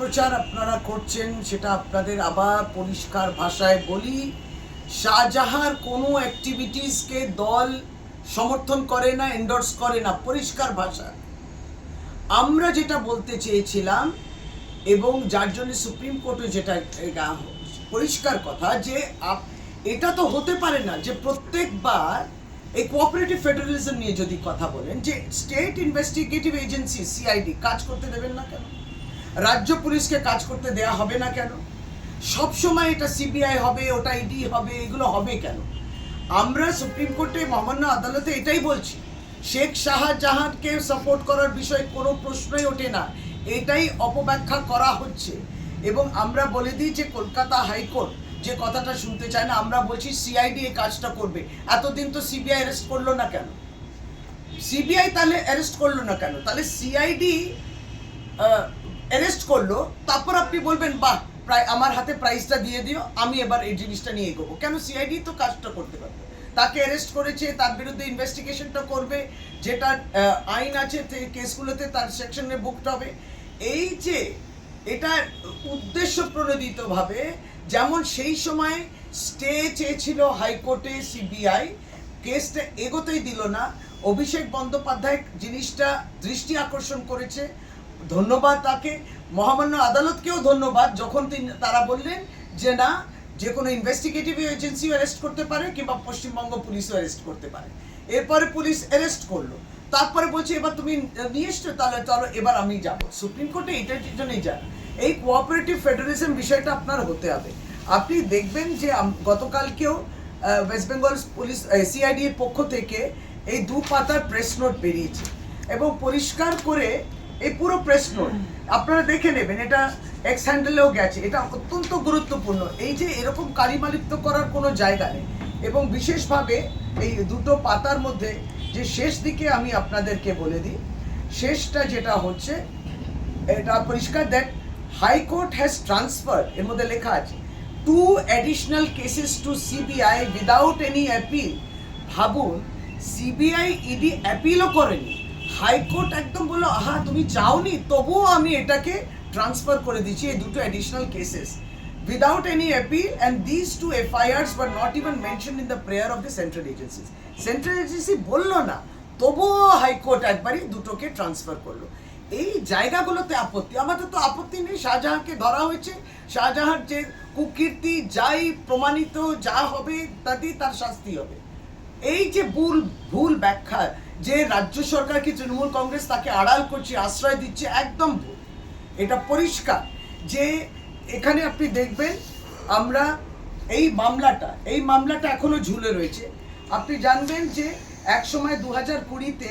প্রচার আপনারা করছেন, সেটা আপনাদের আবার পরিষ্কার ভাষায় বলি শাহজাহার কোনো অ্যাক্টিভিটিসকে দল সমর্থন করে না এন্ডোর্স করে না, পরিষ্কার ভাষা। আমরা যেটা বলতে চেয়েছিলাম, এবং যার জন্য সুপ্রিম কোর্টে যেটা পরিষ্কার কথা যে এটা তো হতে পারে না যে প্রত্যেকবার এই কোঅপারেটিভ ফেডারেলিজম নিয়ে যদি কথা বলেন, যে স্টেট ইনভেস্টিগেটিভ এজেন্সি সিআইডি কাজ করতে দেবেন না কেন? রাজ্য পুলিশকে কাজ করতে দেয়া হবে না কেন? সব সময় এটা সিবিআই হবে, ওটা ইডি হবে, এগুলো হবে কেন? আমরা সুপ্রিম কোর্টে মহামান্য আদালতে এটাই বলছি, শেখ শাহজাহানকে সাপোর্ট করার বিষয়ে কোনো প্রশ্নই ওঠে না। এটাই অপব্যাখ্যা করা হচ্ছে। এবং আমরা বলে দিই যে কলকাতা হাইকোর্ট যে কথাটা শুনতে চায় না, আমরা বলছি সিআইডি এই কাজটা করবে। এতদিন তো সিবিআই অ্যারেস্ট করল না কেন? সিবিআই তাহলে অ্যারেস্ট করল না কেন? তাহলে সিআইডি করল, তারপর আপনি বলবেন, বাহ, প্রায় আমার হাতে প্রাইসটা দিয়ে দিও, আমি এবার এই জিনিসটা নিয়ে এগোবো। কেন সিআইডি তো কাজটা করতে পারবে? তাকে অ্যারেস্ট করেছে, তার বিরুদ্ধে ইনভেস্টিগেশনটা করবে, যেটা আইন আছে কেসগুলোতে তার সেকশনে বুকড হবে। এই যে, এটা উদ্দেশ্য প্রণোদিতভাবে, যেমন সেই সময় স্টে চেয়েছিল হাইকোর্টে সিবিআই কেসটা এগোতেই দিল না। অভিষেক বন্দ্যোপাধ্যায় জিনিসটা দৃষ্টি আকর্ষণ করেছে। ধন্যবাদ তাকে। মহামান্য আদালতকেও ধন্যবাদ যখন তিনি তারা বললেন যে না, যে কোনো ইনভেস্টিগেটিভ এজেন্সিও অ্যারেস্ট করতে পারে কিংবা পশ্চিমবঙ্গ পুলিশও অ্যারেস্ট করতে পারে। এরপরে পুলিশ অ্যারেস্ট করল। তারপরে বলছে, এবার তুমি নিয়ে এসছো, তাহলে চলো, এবার আমি যাব। সুপ্রিম কোর্টে এটার জন্যই যান। এই কোঅপারেটিভ ফেডারেলিজম বিষয়টা আপনার হতে হবে। আপনি দেখবেন যে গতকালকেও ওয়েস্ট বেঙ্গল পুলিশ সিআইডি এর পক্ষ থেকে এই দু পাতার প্রেস নোট বেরিয়েছে। এবং পরিষ্কার করে এই পুরো প্রেস নোট আপনারা দেখে নেবেন এটা এক্স হ্যান্ডেলেও গেছে। এটা অত্যন্ত গুরুত্বপূর্ণ। এই যে এরকম কারিমালিপ্ত করার কোনো জায়গা নেই। এবং বিশেষভাবে এই দুটো পাতার মধ্যে যে শেষ দিকে আমি আপনাদেরকে বলে দিই শেষটা যেটা হচ্ছে এটা পরিষ্কার দ্যাট হাইকোর্ট হ্যাজ ট্রান্সফার এর মধ্যে লেখা আছে two additional cases to CBI without any appeal ভাবুন সিবিআই ইডি অ্যাপিলও করেনি। হাইকোর্ট একদম বলল, আহা, তুমি চাওনি, তবুও আমি এটাকে ট্রান্সফার করে দিচ্ছি, এই দুটো additional cases without any appeal, and these two FIRs were not even mentioned in the prayer of the central agencies. Central agency বলল না, তবুও হাইকোর্ট একবারই দুটোকে ট্রান্সফার করল। এই জায়গাগুলোতে আপত্তি, আমাদের তো আপত্তি নেই, শাহজাহানকে ধরা হয়েছে। শাহজাহান যে কুকীর্তি, যাই প্রমাণিত, যা হবে, তাতেই তার শাস্তি হবে। এই যে ভুল ভুল ব্যাখ্যা যে রাজ্য সরকার কি তৃণমূল কংগ্রেস তাকে আড়াল করছে, আশ্রয় দিচ্ছে, একদম ভুল। এটা পরিষ্কার যে এখানে আপনি দেখবেন আমরা এই মামলাটা এই মামলাটা এখনও ঝুলে রয়েছে। আপনি জানবেন যে এক সময় দু হাজার কুড়িতে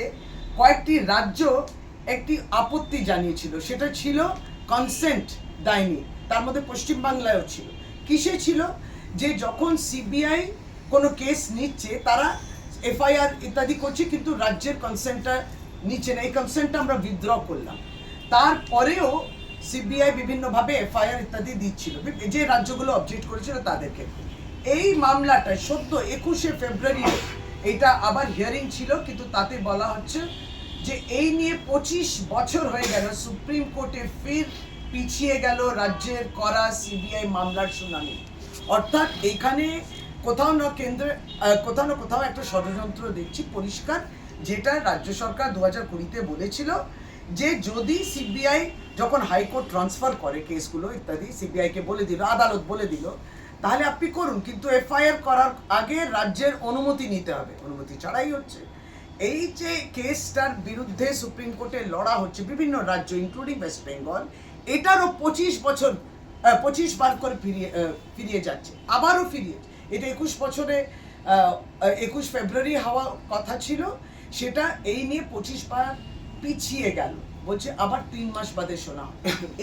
কয়েকটি রাজ্য একটি আপত্তি জানিয়েছিল। সেটা ছিল কনসেন্ট দেয়নি, তার মধ্যে পশ্চিমবাংলায়ও ছিল। কিসে ছিল? যে যখন সিবিআই কোনো কেস নিচ্ছে, তারা এফআইআর ইত্যাদি করছে, কিন্তু রাজ্যের কনসেন্টটা নিচ্ছে না। এই কনসেন্টটা আমরা উইথড্র করলাম। তারপরেও সিবিআই বিভিন্নভাবে এফআইআর ইত্যাদি দিচ্ছিল। যে রাজ্যগুলো অবজেক্ট করেছিল তাদেরকে। এই মামলাটা সদ্য একুশে ফেব্রুয়ারি এটা আবার হিয়ারিং ছিল, কিন্তু তাতে বলা হচ্ছে যে এই নিয়ে পঁচিশ বছর হয়ে গেল, সুপ্রিম কোর্টে ফির পিছিয়ে গেল রাজ্যের করা সিবিআই মামলার শুনানি। অর্থাৎ এখানে কোথাও না কেন্দ্রে কোথাও না কোথাও একটা ষড়যন্ত্র দেখছি পরিষ্কার, যেটা রাজ্য সরকার দু হাজার কুড়িতে বলেছিল যে যদি সিবিআই যখন হাইকোর্ট ট্রান্সফার করে কেসগুলো ইত্যাদি, সিবিআইকে বলে দিল, আদালত বলে দিল, তাহলে আপনি করুন, কিন্তু এফআইআর করার আগে রাজ্যের অনুমতি নিতে হবে। অনুমতি ছাড়াই হচ্ছে। এই যে কেসটার বিরুদ্ধে সুপ্রিম কোর্টে লড়া হচ্ছে বিভিন্ন রাজ্য ইনক্লুডিং ওয়েস্ট বেঙ্গল এটারও পঁচিশ বছর পঁচিশ বার করে ফিরিয়ে ফিরিয়ে যাচ্ছে, আবারও ফিরিয়ে এটা একুশ বছরে একুশ ফেব্রুয়ারি হওয়ার কথা ছিল, সেটা এই নিয়ে পঁচিশ বার পিছিয়ে গেল। বলছে আবার তিন মাস বাদে শোনা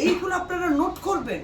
এইগুলো আপনারা নোট করবেন।